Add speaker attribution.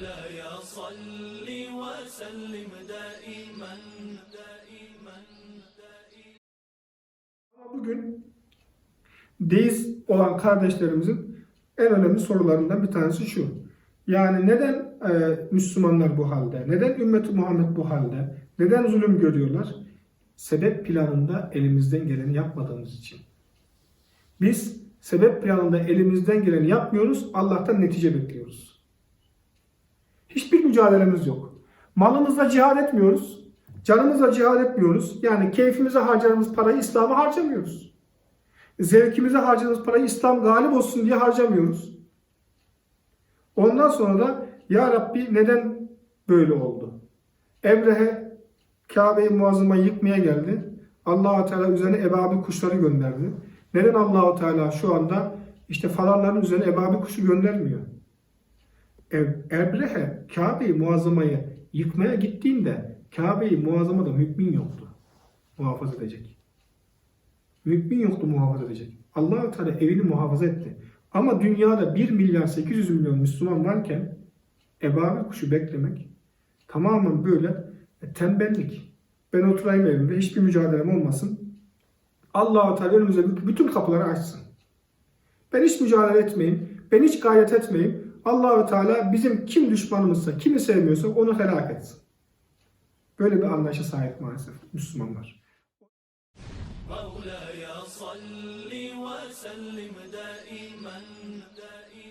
Speaker 1: مولاي صل وسلم دائما دائما
Speaker 2: Ama Bugün deist olan kardeşlerimizin en önemli sorularından bir tanesi şu. Yani neden e, Müslümanlar bu halde? Neden ümmeti Muhammed bu halde? Neden zulüm görüyorlar? Sebep planında elimizden geleni yapmadığımız için. Biz sebep planında elimizden geleni yapmıyoruz, Allah'tan netice bekliyoruz. Hiçbir mücadelemiz yok. Malımızla cihad etmiyoruz. Canımızla cihad etmiyoruz. Yani keyfimize harcadığımız parayı İslam'a harcamıyoruz. Zevkimize harcadığımız parayı İslam galip olsun diye harcamıyoruz. Ondan sonra da Ya Rabbi neden böyle oldu? Ebrehe Kabe'yi muazzama yıkmaya geldi. allah Teala üzerine ebabil kuşları gönderdi. Neden allah Teala şu anda işte falanların üzerine ebabil kuşu göndermiyor? Ebrehe Kabe'yi muazzamayı yıkmaya gittiğinde Kabe'yi muazzamada mümin yoktu. Muhafaza edecek. Mümin yoktu muhafaza edecek. allah Teala evini muhafaza etti. Ama dünyada 1 milyar 800 milyon Müslüman varken ebabil kuşu beklemek tamamen böyle e, tembellik. Ben oturayım evimde hiçbir mücadelem olmasın. allah Teala önümüze bütün kapıları açsın. Ben hiç mücadele etmeyeyim. Ben hiç gayret etmeyeyim. Allahu Teala bizim kim düşmanımızsa, kimi sevmiyorsa onu helak etsin. Böyle bir anlayışa sahip maalesef Müslümanlar.
Speaker 1: مولاي صل وسلم دائما دائما